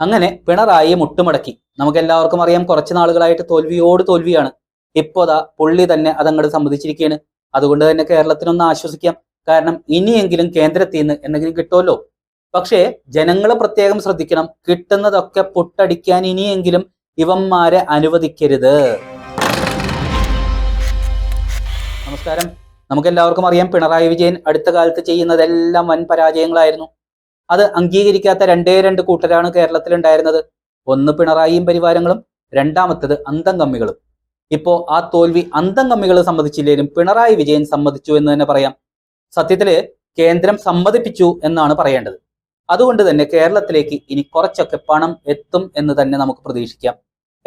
അങ്ങനെ പിണറായി മുട്ടുമടക്കി. നമുക്ക് എല്ലാവർക്കും അറിയാം കുറച്ച് നാളുകളായിട്ട് തോൽവിയോട് തോൽവിയാണ്. ഇപ്പോ അതാ പുള്ളി തന്നെ അതങ്ങോട്ട് സംബന്ധിച്ചിരിക്കുകയാണ് അതുകൊണ്ട് തന്നെ കേരളത്തിനൊന്ന് ആശ്വസിക്കാം. കാരണം ഇനിയെങ്കിലും കേന്ദ്രത്തിൽ നിന്ന് എന്തെങ്കിലും കിട്ടുമല്ലോ. പക്ഷേ ജനങ്ങൾ പ്രത്യേകം ശ്രദ്ധിക്കണം. കിട്ടുന്നതൊക്കെ പൊട്ടടിക്കാൻ ഇനിയെങ്കിലും ഇവന്മാരെ അനുവദിക്കരുത്. നമസ്കാരം. നമുക്ക് എല്ലാവർക്കും അറിയാം പിണറായി വിജയൻ അടുത്ത കാലത്ത് ചെയ്യുന്നതെല്ലാം വൻ പരാജയങ്ങളായിരുന്നു. അത് അംഗീകരിക്കാത്ത രണ്ടേ രണ്ട് കൂട്ടരാണ് കേരളത്തിൽ ഉണ്ടായിരുന്നത് ഒന്ന് പിണറായിയും പരിവാരങ്ങളും രണ്ടാമത്തത് അന്തം കമ്മികളും. ഇപ്പോ ആ തോൽവി അന്തം കമ്മികൾ സമ്മതിച്ചില്ലേലും പിണറായി വിജയൻ സമ്മതിച്ചു എന്ന് തന്നെ പറയാം. സത്യത്തിൽ കേന്ദ്രം സമ്മതിപ്പിച്ചു എന്നാണ് പറയേണ്ടത്. അതുകൊണ്ട് തന്നെ കേരളത്തിലേക്ക് ഇനി കുറച്ചൊക്കെ പണം എത്തും എന്ന് തന്നെ നമുക്ക് പ്രതീക്ഷിക്കാം.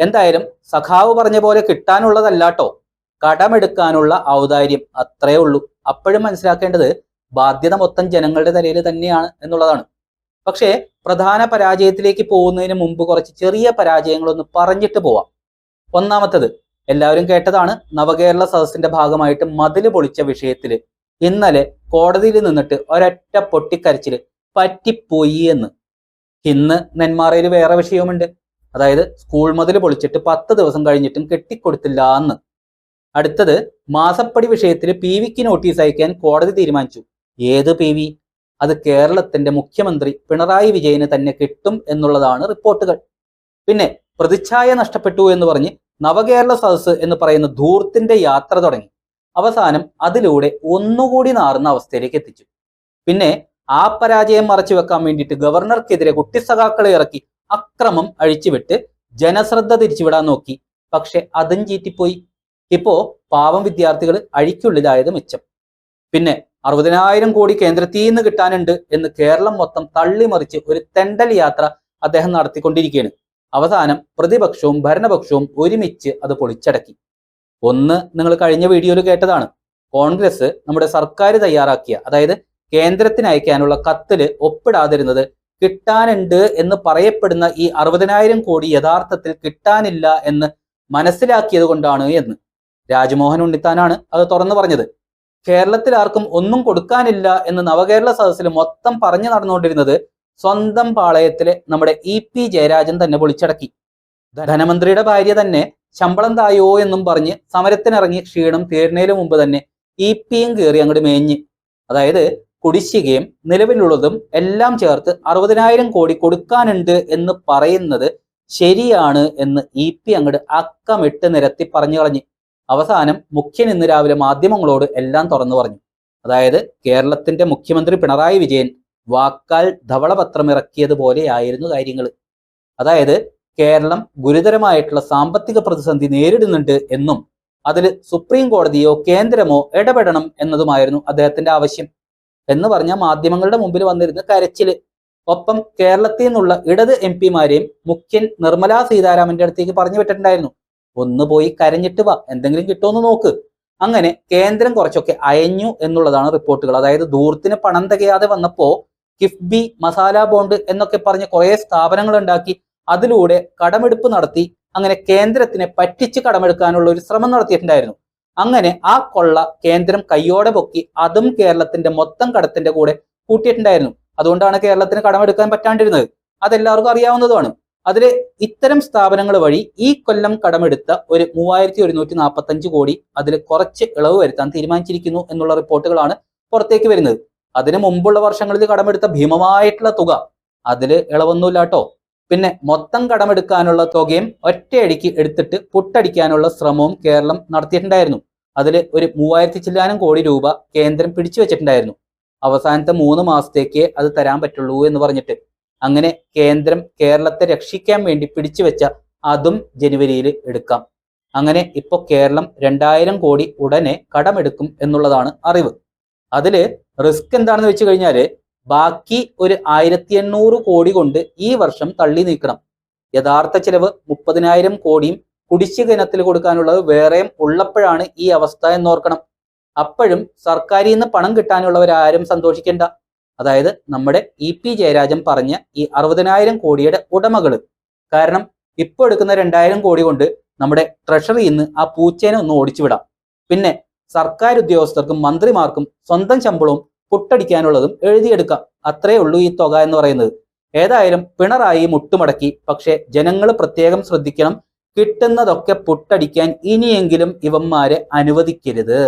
എന്തായാലും സഖാവ് പറഞ്ഞ പോലെ കിട്ടാനുള്ളതല്ലാട്ടോ. കടമെടുക്കാനുള്ള ഔദാര്യം അത്രേ ഉള്ളൂ. അപ്പോഴും മനസ്സിലാക്കേണ്ടത് ബാധ്യത മൊത്തം ജനങ്ങളുടെ തലയിൽ തന്നെയാണ് എന്നുള്ളതാണ്. പക്ഷേ പ്രധാന പരാജയത്തിലേക്ക് പോകുന്നതിന് മുമ്പ് കുറച്ച് ചെറിയ പരാജയങ്ങളൊന്ന് പറഞ്ഞിട്ട് പോവാം. ഒന്നാമത്തത് എല്ലാവരും കേട്ടതാണ് നവകേരള സദസ്സിന്റെ ഭാഗമായിട്ട് മതിൽ പൊളിച്ച വിഷയത്തിൽ ഇന്നലെ കോടതിയിൽ നിന്നിട്ട് ഒരൊറ്റ പൊട്ടിക്കരച്ചിൽ പറ്റിപ്പോയി എന്ന്. ഇന്ന് നെന്മാറയിൽ വേറെ വിഷയവുമുണ്ട്. അതായത് സ്കൂൾ മതിൽ പൊളിച്ചിട്ട് പത്ത് ദിവസം കഴിഞ്ഞിട്ടും കെട്ടിക്കൊടുത്തില്ല എന്ന്. അടുത്തത് മാസപ്പടി വിഷയത്തിൽ പി വിക്ക് നോട്ടീസ് അയക്കാൻ കോടതി തീരുമാനിച്ചു. ഏത് പി വി? അത് കേരളത്തിന്റെ മുഖ്യമന്ത്രി പിണറായി വിജയന് തന്നെ കിട്ടും എന്നുള്ളതാണ് റിപ്പോർട്ടുകൾ. പിന്നെ പ്രതിച്ഛായ നഷ്ടപ്പെട്ടു എന്ന് പറഞ്ഞ് നവകേരള സദസ് എന്ന് പറയുന്ന ധൂർത്തിന്റെ യാത്ര തുടങ്ങി. അവസാനം അതിലൂടെ ഒന്നുകൂടി നാറുന്ന അവസ്ഥയിലേക്ക് എത്തിച്ചു. പിന്നെ ആ പരാജയം മറച്ചു വെക്കാൻ വേണ്ടിയിട്ട് ഗവർണർക്കെതിരെ കുട്ടിസഖാക്കളെ ഇറക്കി അക്രമം അഴിച്ചുവിട്ട് ജനശ്രദ്ധ തിരിച്ചുവിടാൻ നോക്കി. പക്ഷെ അതും ചീറ്റിപ്പോയി. ഇപ്പോ പാവം വിദ്യാർത്ഥികൾ അഴിക്കുള്ളിലായത് മെച്ചം. പിന്നെ അറുപതിനായിരം കോടി കേന്ദ്രത്തിൽ നിന്ന് കിട്ടാനുണ്ട് എന്ന് കേരളം മൊത്തം തള്ളിമറിച്ച് ഒരു തെണ്ടൽ യാത്ര അദ്ദേഹം നടത്തിക്കൊണ്ടിരിക്കുകയാണ്. അവസാനം പ്രതിപക്ഷവും ഭരണപക്ഷവും ഒരുമിച്ച് അത് പൊളിച്ചടക്കി. ഒന്ന് നിങ്ങൾ കഴിഞ്ഞ വീഡിയോയിൽ കേട്ടതാണ്. കോൺഗ്രസ് നമ്മുടെ സർക്കാർ തയ്യാറാക്കിയ അതായത് കേന്ദ്രത്തിന് അയക്കാനുള്ള കത്തിൽ ഒപ്പിടാതിരുന്നത് കിട്ടാനുണ്ട് എന്ന് പറയപ്പെടുന്ന ഈ അറുപതിനായിരം കോടി യഥാർത്ഥത്തിൽ കിട്ടാനില്ല എന്ന് മനസ്സിലാക്കിയത് കൊണ്ടാണ് എന്ന്. രാജ്മോഹൻ ഉണ്ണിത്താനാണ് അത് തുറന്നു പറഞ്ഞത്. കേരളത്തിൽ ആർക്കും ഒന്നും കൊടുക്കാനില്ല എന്ന് നവകേരള സദസ്സിൽ മൊത്തം പറഞ്ഞു നടന്നുകൊണ്ടിരുന്നത് സ്വന്തം പാളയത്തിലെ നമ്മുടെ ഇ പി ജയരാജൻ തന്നെ പൊളിച്ചടക്കി. ധനമന്ത്രിയുടെ ഭാര്യ തന്നെ ശമ്പളം തായോ എന്നും പറഞ്ഞ് സമരത്തിനിറങ്ങി ക്ഷീണം തീർന്നതിന് മുമ്പ് തന്നെ ഇ പിയും കയറി അങ്ങോട്ട് മേഞ്ഞ്. അതായത് കുടിശ്ശികയും നിലവിലുള്ളതും എല്ലാം ചേർത്ത് അറുപതിനായിരം കോടി കൊടുക്കാനുണ്ട് എന്ന് പറയുന്നത് ശരിയാണ് എന്ന് ഇ പി അങ്ങോട്ട് അക്കമിട്ട് നിരത്തി പറഞ്ഞു കളഞ്ഞ്. അവസാനം മുഖ്യൻ ഇന്ന് രാവിലെ മാധ്യമങ്ങളോട് എല്ലാം തുറന്നു പറഞ്ഞു. അതായത് കേരളത്തിന്റെ മുഖ്യമന്ത്രി പിണറായി വിജയൻ വാക്കാൽ ധവളപത്രം ഇറക്കിയതുപോലെയായിരുന്നു കാര്യങ്ങൾ. അതായത് കേരളം ഗുരുതരമായിട്ടുള്ള സാമ്പത്തിക പ്രതിസന്ധി നേരിടുന്നുണ്ട് എന്നും അതിൽ സുപ്രീം കോടതിയോ കേന്ദ്രമോ ഇടപെടണം എന്നതുമായിരുന്നു അദ്ദേഹത്തിന്റെ ആവശ്യം. എന്ന് പറഞ്ഞ മാധ്യമങ്ങളുടെ മുമ്പിൽ വന്നിരുന്ന കരച്ചിൽ. ഒപ്പം കേരളത്തിൽ നിന്നുള്ള ഇടത് എം പിമാരെയും മുഖ്യൻ നിർമ്മലാ സീതാരാമന്റെ അടുത്തേക്ക് പറഞ്ഞു വിട്ടിട്ടുണ്ടായിരുന്നു. ഒന്ന് പോയി കരഞ്ഞിട്ട് വാ. എന്തെങ്കിലും കിട്ടുമെന്ന് നോക്ക്. അങ്ങനെ കേന്ദ്രം കുറച്ചൊക്കെ അയഞ്ഞു എന്നുള്ളതാണ് റിപ്പോർട്ടുകൾ. അതായത് ദൂരത്തിന് പണം തികയാതെ വന്നപ്പോ കിഫ്ബി മസാല ബോണ്ട് എന്നൊക്കെ പറഞ്ഞ് കുറേ സ്ഥാപനങ്ങൾ ഉണ്ടാക്കി അതിലൂടെ കടമെടുപ്പ് നടത്തി അങ്ങനെ കേന്ദ്രത്തിനെ പറ്റിച്ച് കടമെടുക്കാനുള്ള ഒരു ശ്രമം നടത്തിയിട്ടുണ്ടായിരുന്നു. അങ്ങനെ ആ കൊള്ള കേന്ദ്രം കയ്യോടെ പൊക്കി അതും കേരളത്തിന്റെ മൊത്തം കടത്തിന്റെ കൂടെ കൂട്ടിയിട്ടുണ്ടായിരുന്നു. അതുകൊണ്ടാണ് കേരളത്തിന് കടമെടുക്കാൻ പറ്റാണ്ടിരുന്നത്. അതെല്ലാവർക്കും അറിയാവുന്നതുമാണ്. അതിൽ ഇത്തരം സ്ഥാപനങ്ങൾ വഴി ഈ കൊല്ലം കടമെടുത്ത ഒരു മൂവായിരത്തി ഒരുന്നൂറ്റി നാൽപ്പത്തി അഞ്ച് കോടി അതിൽ കുറച്ച് ഇളവ് വരുത്താൻ തീരുമാനിച്ചിരിക്കുന്നു എന്നുള്ള റിപ്പോർട്ടുകളാണ് പുറത്തേക്ക് വരുന്നത്. അതിന് മുമ്പുള്ള വർഷങ്ങളിൽ കടമെടുത്ത ഭീമമായിട്ടുള്ള തുക അതിൽ ഇളവൊന്നുമില്ല കേട്ടോ. പിന്നെ മൊത്തം കടമെടുക്കാനുള്ള തുകയും ഒറ്റയടിക്ക് എടുത്തിട്ട് പുട്ടടിക്കാനുള്ള ശ്രമവും കേരളം നടത്തിയിട്ടുണ്ടായിരുന്നു. അതിൽ ഒരു മൂവായിരത്തി ചില്ലാനം കോടി രൂപ കേന്ദ്രം പിടിച്ചു വെച്ചിട്ടുണ്ടായിരുന്നു അവസാനത്തെ മൂന്ന് മാസത്തേക്ക് അത് തരാൻ പറ്റുള്ളൂ എന്ന് പറഞ്ഞിട്ട്. അങ്ങനെ കേന്ദ്രം കേരളത്തെ രക്ഷിക്കാൻ വേണ്ടി പിടിച്ചു വെച്ച അതും ജനുവരിയിൽ എടുക്കാം. അങ്ങനെ ഇപ്പോൾ കേരളം രണ്ടായിരം കോടി ഉടനെ കടമെടുക്കും എന്നുള്ളതാണ് അറിവ്. അതിൽ റിസ്ക് എന്താണെന്ന് വെച്ച് കഴിഞ്ഞാൽ ബാക്കി ഒരു ആയിരത്തി എണ്ണൂറ് കോടി കൊണ്ട് ഈ വർഷം തള്ളി നീക്കണം. യഥാർത്ഥ ചിലവ് മുപ്പതിനായിരം കോടിയും കുടിശ്ശിക ഇനത്തിൽ കൊടുക്കാനുള്ളത് വേറെയും ഉള്ളപ്പോഴാണ് ഈ അവസ്ഥ എന്നോർക്കണം. അപ്പോഴും സർക്കാരിൽ നിന്ന് പണം കിട്ടാനുള്ളവരാരും സന്തോഷിക്കേണ്ട. അതായത് നമ്മുടെ ഇ പി ജയരാജൻ പറഞ്ഞ ഈ അറുപതിനായിരം കോടിയുടെ ഉടമകൾ കാരണം ഇപ്പോൾ എടുക്കുന്ന രണ്ടായിരം കോടി കൊണ്ട് നമ്മുടെ ട്രഷറി ഇന്ന് ആ പൂച്ചേനെ ഒന്ന് ഓടിച്ചു വിടാം. പിന്നെ സർക്കാർ ഉദ്യോഗസ്ഥർക്കും മന്ത്രിമാർക്കും സ്വന്തം ശമ്പളവും പുട്ടടിക്കാനുള്ളതും എഴുതിയെടുക്കാം. അത്രേ ഉള്ളൂ ഈ തുക എന്ന് പറയുന്നത്. ഏതായാലും പിണറായി മുട്ടുമടക്കി. പക്ഷേ ജനങ്ങൾ പ്രത്യേകം ശ്രദ്ധിക്കണം. കിട്ടുന്നതൊക്കെ പുട്ടടിക്കാൻ ഇനിയെങ്കിലും ഇവന്മാരെ അനുവദിക്കരുത്.